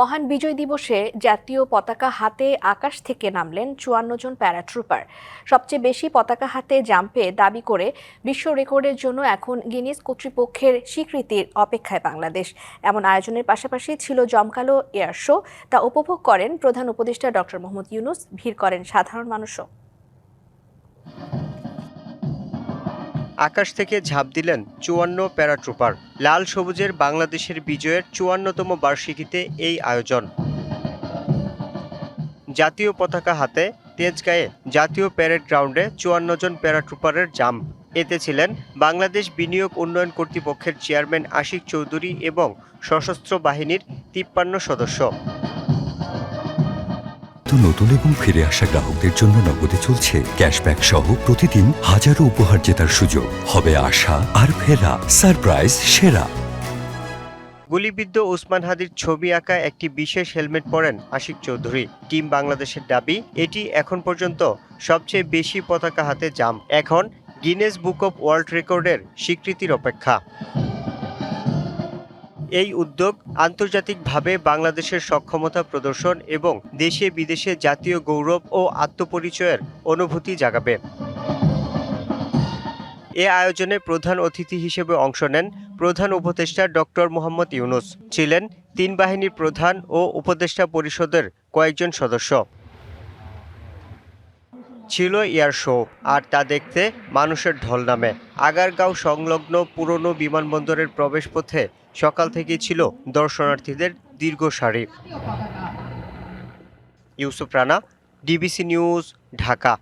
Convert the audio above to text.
মহান বিজয় দিবসে জাতীয় পতাকা হাতে আকাশ থেকে নামলেন চুয়ান্ন জন প্যারাট্রুপার। সবচেয়ে বেশি পতাকা হাতে জাম্পে দাবি করে বিশ্ব রেকর্ডের জন্য এখন গিনিস কর্তৃপক্ষের স্বীকৃতির অপেক্ষায় বাংলাদেশ। এমন আয়োজনের পাশাপাশি ছিল জমকালো এয়ার শো, তা উপভোগ করেন প্রধান উপদেষ্টা ডক্টর মোহাম্মদ ইউনুস। ভিড় করেন সাধারণ মানুষও। আকাশ থেকে ঝাঁপ দিলেন চুয়ান্ন প্যারাট্রুপার। লাল সবুজের বাংলাদেশের বিজয়ের চুয়ান্নতম বার্ষিকীতে এই আয়োজন। জাতীয় পতাকা হাতে তেজগাঁয়ে জাতীয় প্যারেড গ্রাউন্ডে চুয়ান্ন জন প্যারাট্রুপারের জাম্প। এতে ছিলেন বাংলাদেশ বিনিয়োগ উন্নয়ন কর্তৃপক্ষের চেয়ারম্যান আশিক চৌধুরী এবং সশস্ত্র বাহিনীর তিপ্পান্ন সদস্য। তো নতুন এবং ফিরে আসা গ্রাহকদের জন্য নগদে চলছে ক্যাশব্যাক সহ প্রতিদিন হাজারো উপহার জেতার সুযোগ। হবে আশা আর ফেরা। সারপ্রাইজ, সেরা। গুলিবিদ্ধ ওসমান হাদির ছবি আঁকা একটি বিশেষ হেলমেট পরেন আশিক চৌধুরী। টিম বাংলাদেশের দাবি, এটি এখন পর্যন্ত সবচেয়ে বেশি পতাকা হাতে জাম। এখন গিনেস বুক অব ওয়ার্ল্ড রেকর্ডের স্বীকৃতির অপেক্ষা। এই উদ্যোগ আন্তর্জাতিকভাবে বাংলাদেশের সক্ষমতা প্রদর্শন এবং দেশে বিদেশে জাতীয় গৌরব ও আত্মপরিচয়ের অনুভূতি জাগাবে। এ আয়োজনে প্রধান অতিথি হিসেবে অংশ নেন প্রধান উপদেষ্টা ডক্টর মোহাম্মদ ইউনুস। ছিলেন তিন বাহিনীর প্রধান ও উপদেষ্টা পরিষদের কয়েকজন সদস্য। ছিল এয়ার শো, আর তা দেখতে মানুষের ঢল নামে। আগারগাঁও সংলগ্ন পুরনো বিমানবন্দরের প্রবেশপথে সকাল থেকেই ছিল দর্শনার্থীদের দীর্ঘ সারি। Yusuf Rana, DBC news, Dhaka.